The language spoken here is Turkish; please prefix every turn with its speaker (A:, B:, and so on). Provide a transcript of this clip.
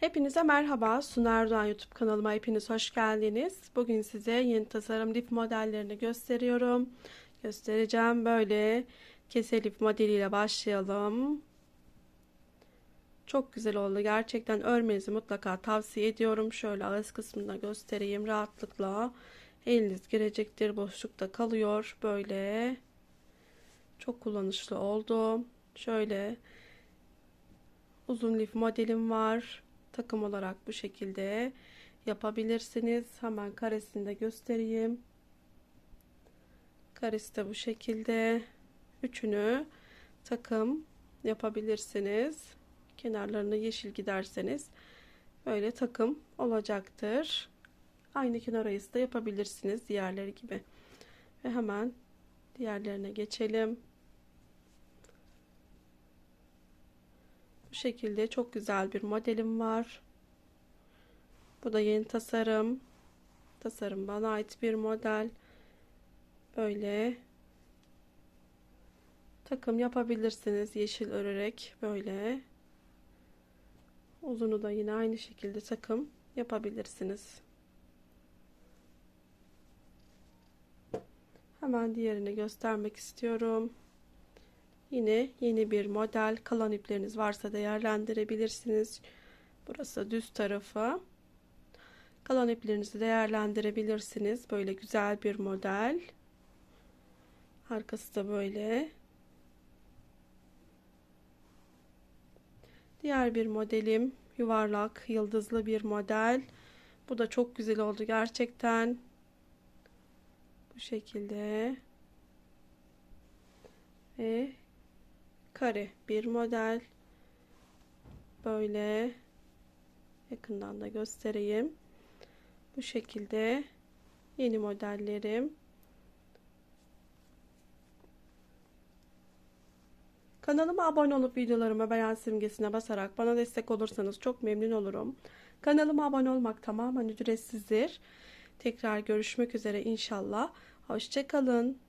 A: Hepinize merhaba. Sunar Doğan YouTube kanalıma hepiniz hoş geldiniz. Bugün size yeni tasarım lif modellerini gösteriyorum. Göstereceğim. Böyle kese lif modeliyle başlayalım. Çok güzel oldu. Gerçekten örmenizi mutlaka tavsiye ediyorum. Şöyle ağız kısmında göstereyim rahatlıkla. Eliniz girecektir. Boşlukta kalıyor. Böyle. Çok kullanışlı oldu. Şöyle uzun lif modelim var. Takım olarak bu şekilde yapabilirsiniz. Hemen karesini de göstereyim. Karesi de bu şekilde. Üçünü takım yapabilirsiniz. Kenarlarını yeşil giderseniz böyle takım olacaktır. Aynı kenar da yapabilirsiniz diğerleri gibi. Ve hemen diğerlerine geçelim. Şekilde çok güzel bir modelim var. Bu da yeni tasarım. Tasarım bana ait bir model. Böyle takım yapabilirsiniz yeşil örerek böyle. Uzunu da yine aynı şekilde takım yapabilirsiniz. Hemen diğerini göstermek istiyorum. Yine yeni bir model. Kalan ipleriniz varsa değerlendirebilirsiniz. Burası düz tarafı. Kalan iplerinizi değerlendirebilirsiniz. Böyle güzel bir model. Arkası da böyle. Diğer bir modelim yuvarlak, yıldızlı bir model. Bu da çok güzel oldu gerçekten. Bu şekilde. Ve kare bir model. Böyle yakından da göstereyim. Bu şekilde yeni modellerim. Kanalıma abone olup videolarıma beğen simgesine basarak bana destek olursanız çok memnun olurum. Kanalıma abone olmak tamamen ücretsizdir. Tekrar görüşmek üzere inşallah. Hoşçakalın.